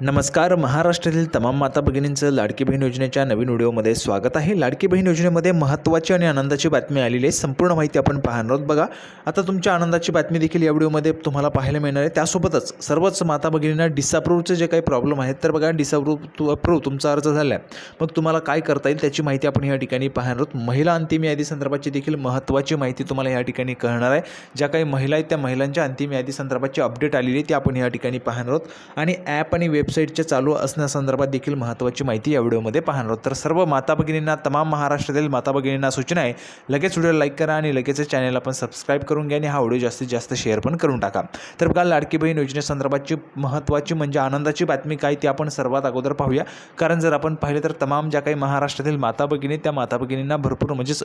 नमस्कार महाराष्ट्रातील तमाम माता भगिनींचं लाडकी बहीण योजनेच्या नवीन व्हिडिओमध्ये स्वागत आहे. लाडकी बहीण योजनेमध्ये महत्त्वाची आणि आनंदाची बातमी आलेली आहे. संपूर्ण माहिती आपण पाहणार आहोत. बघा आता तुमच्या आनंदाची बातमी देखील या व्हिडिओमध्ये तुम्हाला पाहायला मिळणार आहे. त्यासोबतच सर्वच माता भगिनींना डिसअप्रूव्हचे जे काही प्रॉब्लेम आहेत तर बघा डिसअप्रूव्ह तू अप्रूव्ह तुमचा अर्ज झाला आहे मग तुम्हाला काय करता येईल त्याची माहिती आपण या ठिकाणी पाहणार आहोत. महिला अंतिम यादी संदर्भाची देखील महत्त्वाची माहिती तुम्हाला या ठिकाणी कळणार आहे. ज्या काही महिला आहेत त्या महिलांच्या अंतिम यादी संदर्भाची अपडेट आलेली आहे ती आपण या ठिकाणी पाहणार आहोत. आणि ॲप आणि वेब वेबसाईटच्या चालू असण्यासंदर्भात देखील महत्त्वाची माहिती या व्हिडिओमध्ये पाहणार आहोत. तर सर्व माता भगिनींना तमाम महाराष्ट्रातील माता भगिनींना सूचना आहे. लगेच व्हिडिओ लाईक करा आणि लगेच चॅनल आपण सबस्क्राईब करून घ्या आणि हा व्हिडिओ जास्तीत जास्त शेअर पण करून टाका. तर बघा लाडकी बहीण योजनेसंदर्भातची महत्त्वाची म्हणजे आनंदाची बातमी काय ती आपण सर्वात अगोदर पाहूया. कारण जर आपण पाहिलं तर तमाम ज्या काही महाराष्ट्रातील माता भगिनी त्या माता भगिनींना भरपूर म्हणजेच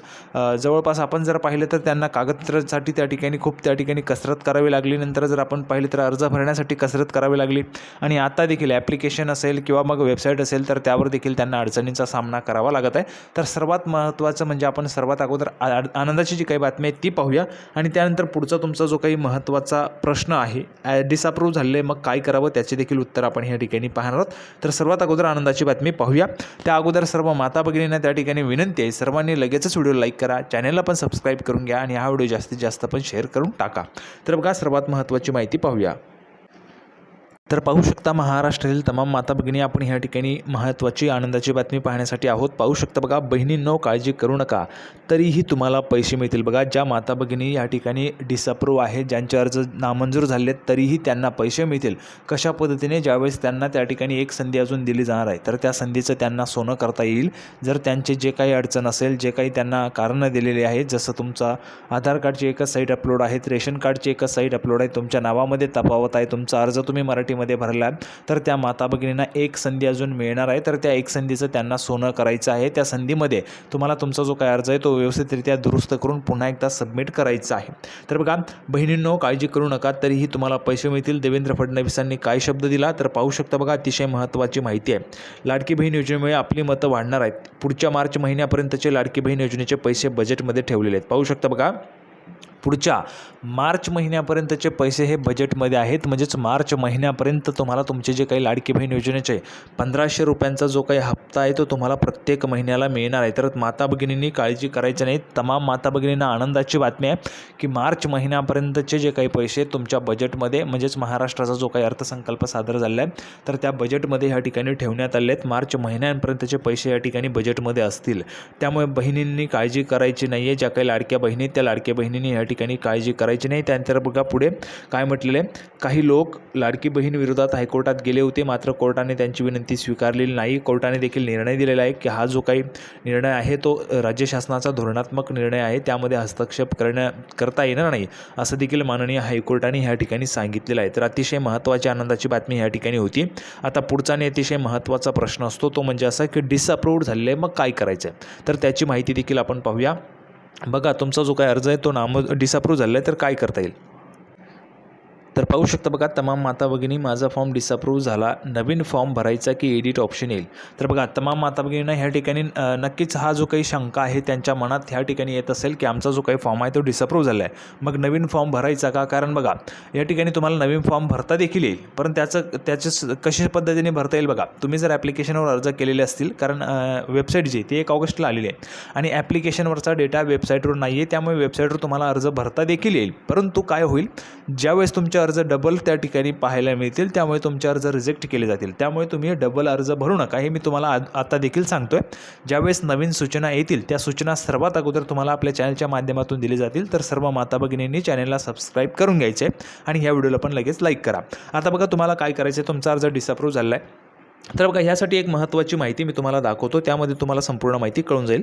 जवळपास आपण जर पाहिलं तर त्यांना कागदपत्रासाठी त्या ठिकाणी खूप त्या ठिकाणी कसरत करावी लागली. नंतर जर आपण पाहिलं तर अर्ज भरण्यासाठी कसरत करावी लागली. आणि आता देखील ॲप्लिकेशन असेल किंवा मग वेबसाईट असेल तर त्यावर देखील त्यांना अडचणींचा सामना करावा लागत आहे. तर सर्वात महत्त्वाचं म्हणजे आपण सर्वात अगोदर आ- आ- आनंदाची जी काही बातमी आहे ती पाहूया. आणि त्यानंतर पुढचा तुमचा जो काही महत्त्वाचा प्रश्न आहे डिसअप्रूव्ह झाले मग काय करावं त्याचे देखील उत्तर आपण या ठिकाणी पाहणार आहोत. तर सर्वात अगोदर आनंदाची बातमी पाहूया. त्या अगोदर सर्व माता भगिनींना त्या ठिकाणी विनंती आहे सर्वांनी लगेचच व्हिडिओ लाईक करा चॅनलला पण सबस्क्राईब करून घ्या आणि हा व्हिडिओ जास्तीत जास्त पण शेअर करून टाका. तर बघा सर्वात महत्त्वाची माहिती पाहूया. तर पाहू शकता महाराष्ट्रातील तमाम माता भगिनी आपण ह्या ठिकाणी महत्त्वाची आनंदाची बातमी पाहण्यासाठी आहोत. पाहू शकता बघा बहिणींनो काळजी करू नका. तरीही तुम्हाला पैसे मिळतील. बघा ज्या माता भगिनी या ठिकाणी डिसअप्रूव्ह आहेत ज्यांचे अर्ज नामंजूर झाले तरीही त्यांना पैसे मिळतील. कशा पद्धतीने? ज्यावेळेस त्यांना त्या ठिकाणी एक संधी अजून दिली जाणार आहे तर त्या संधीचं त्यांना सोनं करता येईल. जर त्यांचे जे काही अडचण असेल जे काही त्यांना कारणं दिलेली आहेत जसं तुमचा आधार कार्डची एकच साईट अपलोड आहेत रेशन कार्डची एकच साईट अपलोड आहे तुमच्या नावामध्ये तफावत आहे तुमचा अर्ज तुम्ही मराठी मध्ये भरला तर त्या माता भगिनींना एक संधी अजून मिळणार आहे. तर त्या एक संधीचं त्यांना सोनं करायचं आहे त्या संधीमध्ये. तुम्हाला तुमचा जो काय अर्ज आहे तो व्यवस्थितरित्या दुरुस्त करून पुन्हा एकदा सबमिट करायचा आहे. तर बघा बहिणींनो काळजी करू नका तरीही तुम्हाला पैसे मिळतील. देवेंद्र फडणवीसांनी काय शब्द दिला? तर पाहू शकता बघा अतिशय महत्त्वाची माहिती आहे. लाडकी बहीण योजनेमुळे आपली मतं वाढणार आहेत. पुढच्या मार्च महिन्यापर्यंतचे लाडकी बहीण योजनेचे पैसे बजेटमध्ये ठेवलेले आहेत. पाहू शकता बघा. पुढच्या मार्च महिन्यापर्यंतचे पैसे हे बजेटमध्ये आहेत. म्हणजेच मार्च महिन्यापर्यंत तुम्हाला तुमचे जे काही लाडकी बहीण योजनेचे पंधराशे रुपयांचा जो काही हप्ता आहे तो तुम्हाला प्रत्येक महिन्याला मिळणार आहे. तर माता भगिनींनी काळजी करायची नाही. तमाम माता भगिनींना आनंदाची बातमी आहे की मार्च महिन्यापर्यंतचे जे काही पैसे तुमच्या बजेटमध्ये म्हणजेच महाराष्ट्राचा जो काही अर्थसंकल्प सादर झाला आहे तर त्या बजेटमध्ये ह्या ठिकाणी ठेवण्यात आले आहेत. मार्च महिन्यांपर्यंतचे पैसे या ठिकाणी बजेटमध्ये असतील. त्यामुळे बहिणींनी काळजी करायची नाही आहे ज्या काही लाडक्या बहिणी आहेत, त्या लाडक्या बहिणींनी ह्या ठिकाणी काळजी करायची नाही. त्यानंतर बघा पुढे काय म्हटलेलं आहे? काही लोक लाडकी बहीण विरोधात हायकोर्टात गेले होते. मात्र कोर्टाने त्यांची विनंती स्वीकारलेली नाही. कोर्टाने देखील निर्णय दिलेला आहे की हा जो काही निर्णय आहे तो राज्य शासनाचा धोरणात्मक निर्णय आहे. त्यामध्ये हस्तक्षेप करण्या करता येणार नाही असं देखील माननीय हायकोर्टाने ह्या ठिकाणी सांगितलेलं आहे. तर अतिशय महत्त्वाची आनंदाची बातमी ह्या ठिकाणी होती. आता पुढचा आणि अतिशय महत्त्वाचा प्रश्न असतो तो म्हणजे असा की डिसअप्रूव्ड झालेलं आहे. मग काय करायचं आहे तर त्याची माहिती देखील आपण पाहूया. बघा तुमचा जो काय अर्ज आहे तो नाम डिसअप्रूव्ह झाला आहे तर काय करता येईल? तर पाहू शकता बघा तमाम माता भगिनी माझा फॉर्म डिसअप्रूव्ह झाला. नवीन फॉर्म भरायचा की एडिट ऑप्शन येईल? तर बघा तमाम माता भगिनींना ह्या ठिकाणी नक्कीच हा जो काही शंका आहे त्यांच्या मनात ह्या ठिकाणी येत असेल की आमचा जो काही फॉर्म आहे तो डिसअप्रूव्ह झाला आहे मग नवीन फॉर्म भरायचा का? कारण बघा या ठिकाणी तुम्हाला नवीन फॉर्म भरता देखील येईल. पण त्याचं त्याचे स- कशा पद्धतीने भरता येईल बघा? तुम्ही जर ॲप्लिकेशनवर अर्ज केलेले असतील कारण वेबसाईट जी ती एक ऑगस्टला आलेली आहे. आणि ॲप्लिकेशनवरचा डेटा वेबसाईटवर नाही आहे त्यामुळे वेबसाईटवर तुम्हाला अर्ज भरता देखील येईल. परंतु काय होईल? ज्यावेळेस तुमचे अर्ज डबल त्या ठिकाणी पाहायला मिळतील त्यामुळे तुमचे अर्ज रिजेक्ट केले जातील. त्यामुळे तुम्ही डबल अर्ज भरू नका. हे मी तुम्हाला आ- आता देखील सांगतो आहे ज्यावेळेस नवीन सूचना येतील त्या सूचना सर्वात अगोदर तुम्हाला आपल्या चॅनलच्या माध्यमातून दिली जातील. तर सर्व माता भगिनींनी चॅनलला सबस्क्राईब करून घ्यायचे आणि ह्या व्हिडिओला पण लगेच लाईक करा. आता बघा तुम्हाला काय करायचं आहे तुमचा अर्ज डिसअप्रूव्ह झाला आहे तर बघा ह्यासाठी एक महत्त्वाची माहिती मी तुम्हाला दाखवतो. त्यामध्ये तुम्हाला संपूर्ण माहिती कळून जाईल.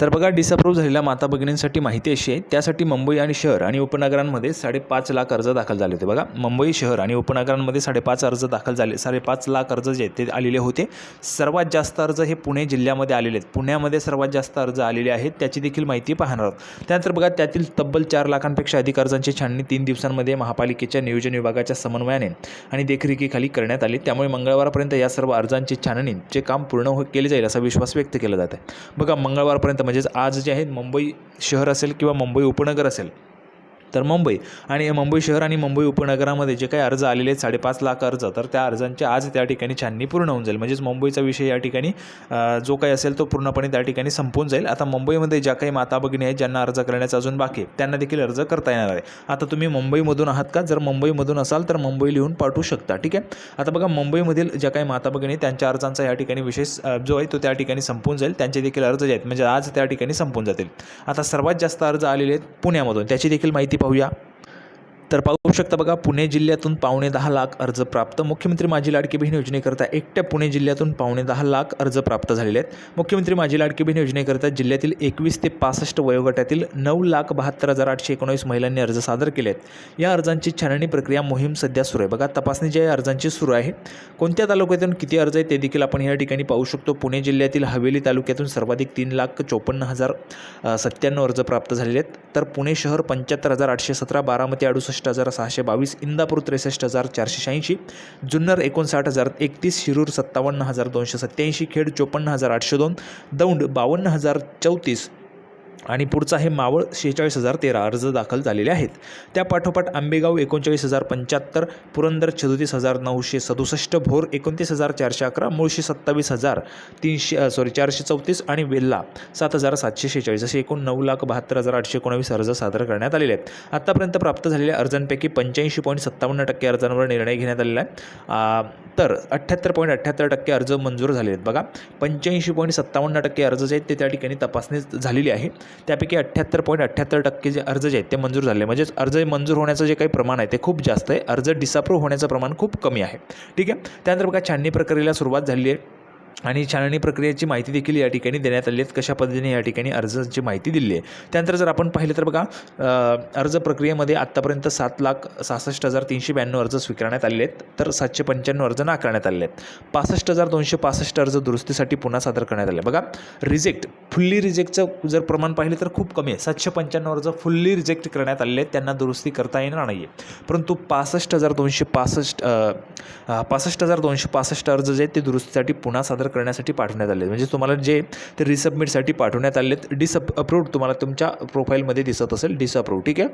तर बघा डिसअप्रूव्ह झालेल्या माता भगिनींसाठी माहिती अशी आहे त्यासाठी मुंबई आणि शहर आणि उपनगरांमध्ये साडेपाच लाख अर्ज दाखल झाले होते. बघा मुंबई शहर आणि उपनगरांमध्ये साडेपाच अर्ज दाखल झाले साडेपाच लाख अर्ज जे आहेत ते आलेले होते. सर्वात जास्त अर्ज हे पुणे जिल्ह्यामध्ये आलेले आहेत. पुण्यामध्ये सर्वात जास्त अर्ज आलेले आहेत त्याची देखील माहिती पाहणार आहोत. त्यानंतर बघा त्यातील तब्बल चार लाखांपेक्षा अधिक अर्जांची छाननी तीन दिवसांमध्ये महापालिकेच्या नियोजन विभागाच्या समन्वयाने आणि देखरेखीखाली करण्यात आली. त्यामुळे मंगळवारपर्यंत या सर्व अर्जांची छाननीचे काम पूर्ण हो केले जाईल असा विश्वास व्यक्त केला जात आहे. बघा मंगळवारपर्यंत म्हणजेच आज जे आहे मुंबई शहर असेल किंवा मुंबई उपनगर असेल तर मुंबई. आणि मुंबई शहर आणि मुंबई उपनगरामध्ये जे काही अर्ज आलेले आहेत साडेपाच लाख अर्ज तर त्या अर्जांची आज त्या ठिकाणी छाननी पूर्ण होऊन जाईल. म्हणजेच मुंबईचा विषय या ठिकाणी जो काही असेल तो पूर्णपणे त्या ठिकाणी संपून जाईल. आता मुंबईमध्ये ज्या काही माता भगिनी आहेत ज्यांना अर्ज करण्याचा अजून बाकी आहे त्यांना देखील अर्ज करता येणार आहे. आता तुम्ही मुंबईमधून आहात का? जर मुंबईमधून असाल तर मुंबई लिहून पाठवू शकता. ठीक आहे? आता बघा मुंबईमधील ज्या काही माता भगिनी आहेत, त्यांच्या अर्जांचा या ठिकाणी विशेष जो आहे तो त्या ठिकाणी संपून जाईल. त्यांचे देखील अर्ज जे आहेत म्हणजे आज त्या ठिकाणी संपून जातील. आता सर्वात जास्त अर्ज आलेले आहेत पुण्यामधून. त्याची देखील माहिती पाहूया. तर पाहू शकता बघा पुणे जिल्ह्यातून पावणे दहा लाख अर्ज प्राप्त. मुख्यमंत्री माझी लाडकी बहीण योजनेकरता एकट्या पुणे जिल्ह्यातून पावणे दहा लाख अर्ज प्राप्त झालेले आहेत. मुख्यमंत्री माझी लाडकी बहीण योजनेकरता जिल्ह्यातील एकवीस ते पासष्ट वयोगटातील नऊ लाख बहात्तर हजार आठशे एकोणावीस महिलांनी अर्ज सादर केले आहेत. या अर्जांची छाननी प्रक्रिया मोहीम सध्या सुरू आहे. बघा तपासणी जी आहे अर्जांची सुरू आहे कोणत्या तालुक्यातून किती अर्ज आहेत ते देखील आपण या ठिकाणी पाहू शकतो. पुणे जिल्ह्यातील हवेली तालुक्यातून सर्वाधिक तीन लाख चोपन्न हजार सत्त्याण्णव अर्ज प्राप्त झालेले आहेत. तर पुणे शहर पंच्याहत्तर हजार आठशे सतरा बारामती अडुसष्ट हजार सहाशे बावीस इंदापूर त्रेसष्ट हजार चारशे शहाऐंशी जुन्नर एकोणसाठ हजार एकतीस शिरूर सत्तावन्न हजार दोनशे सत्त्याऐंशी खेड चोपन्न हजार आठशे दोन दौंड बावन्न हजार चौतीस आणि पुढचा आहे मावळ शेहेचाळीस हजार तेरा अर्ज दाखल झालेले आहेत. त्या पाठोपाठ आंबेगाव एकोणचाळीस हजार पंच्याहत्तर पुरंदर छदोतीस हजार नऊशे सदुसष्ट भोर एकोणतीस हजार चारशे अकरा मुळशी सत्तावीस हजार तीनशे सॉरी चारशे चौतीस आणि वेल्ला सात हजार सातशे शेहेचाळीस असे एकूण नऊ लाख बहात्तर हजार आठशे एकोणावीस अर्ज सादर करण्यात आलेले आहेत. आत्तापर्यंत प्राप्त झालेल्या अर्जांपैकी पंच्याऐंशी पॉईंट सत्तावन्न टक्के अर्जांवर निर्णय घेण्यात आलेला आहे. तर अठ्ठ्याहत्तर पॉईंट अठ्ठ्याहत्तर टक्के अर्ज मंजूर झाले आहेत. बघा पंच्याऐंशी पॉईंट सत्तावन्न टक्के अर्ज जे आहेत ते त्या ठिकाणी तपासणी झालेली आहे. त्यापैकी अठ्ठ्याहत्तर पॉईंट अठ्ठ्याहत्तर टक्के जे अर्ज जे आहेत ते मंजूर झाले. म्हणजेच अर्ज मंजूर होण्याचं जे काही प्रमाण आहे ते खूप जास्त आहे. अर्ज डिसअप्रूव्ह होण्याचं प्रमाण खूप कमी आहे. ठीक आहे? त्यानंतर बघा छाननी प्रक्रियेला सुरुवात झाली आहे. आणि छाननी प्रक्रियेची माहिती देखील या ठिकाणी देण्यात आली आहेत कशा पद्धतीने या ठिकाणी अर्जांची माहिती दिली आहे. त्यानंतर जर आपण पाहिलं तर बघा अर्ज प्रक्रियेमध्ये आत्तापर्यंत सात लाख सहासष्ट हजार तीनशे ब्याण्णव अर्ज स्वीकारण्यात आलेले आहेत. तर सातशे पंच्याण्णव अर्ज नाकारण्यात आले आहेत. पासष्ट हजार दोनशे पासष्ट अर्ज दुरुस्तीसाठी पुन्हा सादर करण्यात आले बघा रिजेक्ट फुल्ली रिजेक्टचं जर प्रमाण पाहिलं तर खूप कमी आहे. सातशे पंच्याण्णव अर्ज फुल्ली रिजेक्ट करण्यात आलेले आहेत. त्यांना दुरुस्ती करता येणार नाही आहे परंतु पासष्ट हजार दोनशे पासष्ट पासष्ट हजार दोनशे पासष्ट अर्ज जे आहेत ते दुरुस्तीसाठी पुन्हा सादर करण्यासाठी पाठवण्यात आले म्हणजे तुम्हाला जे ते रिसबमिटसाठी पाठवण्यात आले आहेत डिसअप अप्रूव्ड तुम्हाला तुमच्या प्रोफाईलमध्ये दिसत असेल डिसअप्रूव्ह ठीक आहे?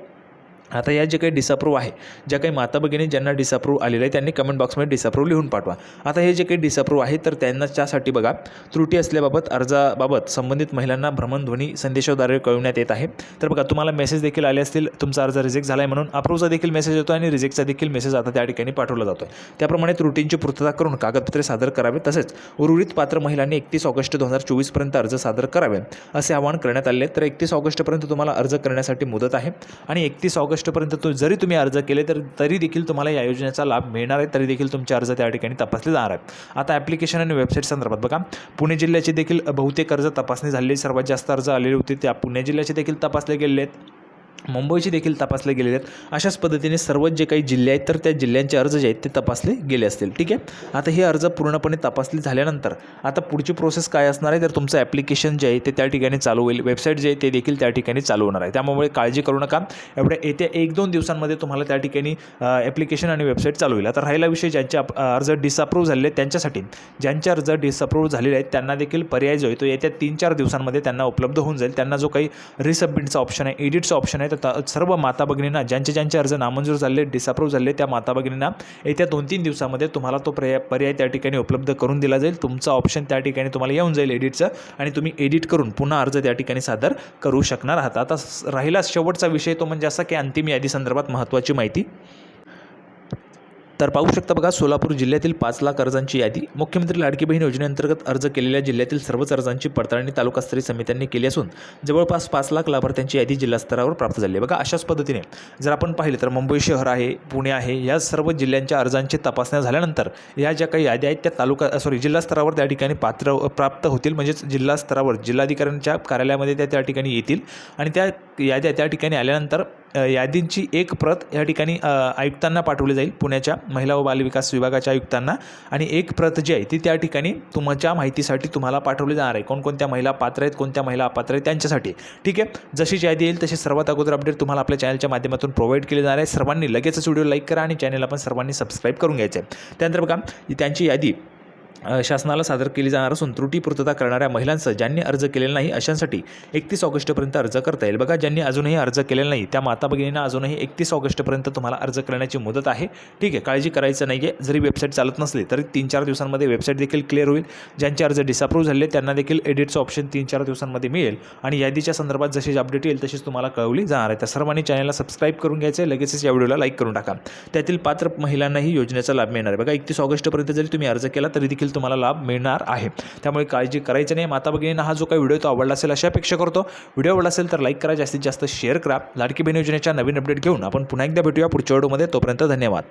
आता या जे काही डिसअप्रूव्ह आहे ज्या काही माता भगिनी ज्यांना डिसअप्रूव्ह आलेलं आहे त्यांनी कमेंट बॉक्समध्ये डिसअप्रूव्ह लिहून पाठवा. आता हे जे काही डिसअप्रूव्ह आहे तर त्यांना त्यासाठी बघा त्रुटी असल्याबाबत अर्जाबाबत संबंधित महिलांना भ्रमणध्वनी संदेशाद्वारे कळवण्यात येत आहे. तर बघा तुम्हाला मेसेज देखील आले असतील तुमचा अर्ज रिजेक्ट झाला आहे म्हणून अप्रूव्हचा देखील मेसेज येतो आणि रिजेक्टचा देखील मेसेज आता त्या ठिकाणी पाठवला जातो आहे त्याप्रमाणे त्रुटींची पूर्तता करून कागदपत्रे सादर करावे तसेच उर्वरित पात्र महिलांनी एकतीस ऑगस्ट दोन हजार चोवीसपर्यंत अर्ज सादर करावे असे आवाहन करण्यात आले आहे. तर एकतीस ऑगस्टपर्यंत तुम्हाला अर्ज करण्यासाठी मुदत आहे आणि एकतीस ऑगस्ट ऑगस्टपर्यंत तो जरी तुम्ही अर्ज केले तर तरी देखील तुम्हाला या योजनेचा लाभ मिळणार आहे. तरी देखील तुमचे अर्ज त्या ठिकाणी तपासले जाणार आहेत. आता ॲप्लिकेशन आणि वेबसाईट संदर्भात बघा. पुणे जिल्ह्याचे देखील बहुतेक अर्ज तपासणी झालेली सर्वात जास्त अर्ज आलेले होते त्या पुणे जिल्ह्याचे देखील तपासले गेले आहेत. मुंबईचे देखील तपासले गेलेले आहेत. अशाच पद्धतीने सर्वच जे काही जिल्हे आहेत तर त्या जिल्ह्यांचे अर्ज जे आहेत ते तपासले गेले असतील. ठीक आहे? आता हे अर्ज पूर्णपणे तपासले झाल्यानंतर आता पुढची प्रोसेस काय असणार आहे? तर तुमचं ॲप्लिकेशन जे आहे ते त्या ठिकाणी चालू होईल. वेबसाईट जे आहे ते देखील त्या ठिकाणी चालू होणार आहे. त्यामुळे काळजी करू नका. एवढ्या येत्या एक दोन दिवसांमध्ये तुम्हाला त्या ठिकाणी ॲप्लिकेशन आणि वेबसाईट चालू होईल. आता राहिला विषय ज्यांचे अर्ज डिसअप्रूव्ह झालेले आहेत त्यांच्यासाठी. ज्यांचे अर्ज डिसअप्रूव्ह झालेले आहेत त्यांना देखील पर्याय जो आहे तो येत्या तीन चार दिवसांमध्ये त्यांना उपलब्ध होऊन जाईल. त्यांना जो काही रिसबमिटचा ऑप्शन आहे एडिटचा ऑप्शन आहे तर सर्व माता भगिनींना ज्यांचे ज्यांचे अर्ज नामंजूर झाले डिसअप्रूव्ह झाले त्या माता भगिनींना येत्या दोन तीन दिवसामध्ये तुम्हाला तो पर्याय पर्याय त्या ठिकाणी उपलब्ध करून दिला जाईल. तुमचा ऑप्शन त्या ठिकाणी तुम्हाला येऊन जाईल एडिटचं आणि तुम्ही एडिट करून पुन्हा अर्ज त्या ठिकाणी सादर करू शकणार आहात. आता राहिला शेवटचा विषय तो म्हणजे असा की अंतिम यादी संदर्भात महत्त्वाची माहिती. तर पाहू शकता बघा सोलापूर जिल्ह्यातील पाच लाख अर्जांची यादी. मुख्यमंत्री लाडकी बहीण योजनेअंतर्गत अर्ज केलेल्या जिल्ह्यातील सर्वच अर्जांची पडताळणी तालुकास्तरीय समित्यांनी केली असून जवळपास पाच लाख लाभार्थ्यांची यादी जिल्हास्तरावर प्राप्त झाली आहे. बघा अशाच पद्धतीने जर आपण पाहिलं तर मुंबई शहर आहे पुणे आहे या सर्व जिल्ह्यांच्या अर्जांची तपासण्या झाल्यानंतर या ज्या काही याद्या आहेत त्या तालुका सॉरी जिल्हास्तरावर त्या ठिकाणी पात्र प्राप्त होतील. म्हणजेच जिल्हास्तरावर जिल्हाधिकाऱ्यांच्या कार्यालयामध्ये त्या त्या ठिकाणी येतील आणि त्या याद्या त्या ठिकाणी आल्यानंतर यादींची एक प्रत या ठिकाणी आयुक्तांना पाठवली जाईल पुण्याच्या महिला व बालविकास विभागाच्या आयुक्तांना. आणि एक प्रत जी आहे ती त्या ठिकाणी तुमच्या माहितीसाठी तुम्हाला पाठवली जाणार आहे. कोणकोणत्या महिला पात्र आहेत कोणत्या महिला अपात्र आहेत त्यांच्यासाठी. ठीक आहे? जशी यादी येईल तशी सर्वात अगोदर अपडेट तुम्हाला आपल्या चॅनलच्या माध्यमातून प्रोव्हाइड केली जाणार आहे. सर्वांनी लगेचच व्हिडिओ लाईक करा आणि चॅनल आपण सर्वांनी सबस्क्राईब करून घ्यायचं आहे. त्यानंतर बघा त्यांची यादी शासनाला सादर केली जाणार असून त्रुटी पूर्तता करणाऱ्या महिलांसह ज्यांनी अर्ज केलेला नाही अशांसाठी एकतीस ऑगस्टपर्यंत अर्ज करता येईल. बघा ज्यांनी अजूनही अर्ज केलेला नाही त्या माता भगिनींना अजूनही एकतीस ऑगस्टपर्यंत तुम्हाला अर्ज करण्याची मुदत आहे. ठीक आहे काळजी करायचं नाही आहे जरी वेबसाईट चालत नसली तरी तीन चार दिवसांमध्ये वेबसाईट देखील क्लिअर होईल. ज्यांचे अर्ज डिसअप्रूव्ह झाले त्यांना देखील एडिटचं ऑप्शन तीन चार दिवसांमध्ये मिळेल. आणि यादीच्या संदर्भात जशी अपडेट येईल तशीच तुम्हाला कळवली जाणार आहे. त्या सर्वांनी चॅनलला सबस्क्राईब करून घ्यायचं आहे लगेचच या व्हिडिओला लाईक करून टाका. त्यातील पात्र महिलांनाही योजनेचा लाभ मिळणार आहे. बघा एकतीस ऑगस्टपर्यंत जरी तुम्ही अर्ज केला तरी देखील देखील तुम्हाला लाभ मिळणार आहे. त्यामुळे काळजी करायची नाही. माता भगिनींना हा जो काही व्हिडिओ तो आवडला असेल अशी अपेक्षा करतो. व्हिडिओ आवडला असेल तर लाईक करा जास्तीत जास्त शेअर करा. लाडकी बहीण योजनेच्या नवीन अपडेट घेऊन आपण पुन्हा एकदा भेटूया पुढच्या व्हिडिओमध्ये. तोपर्यंत धन्यवाद.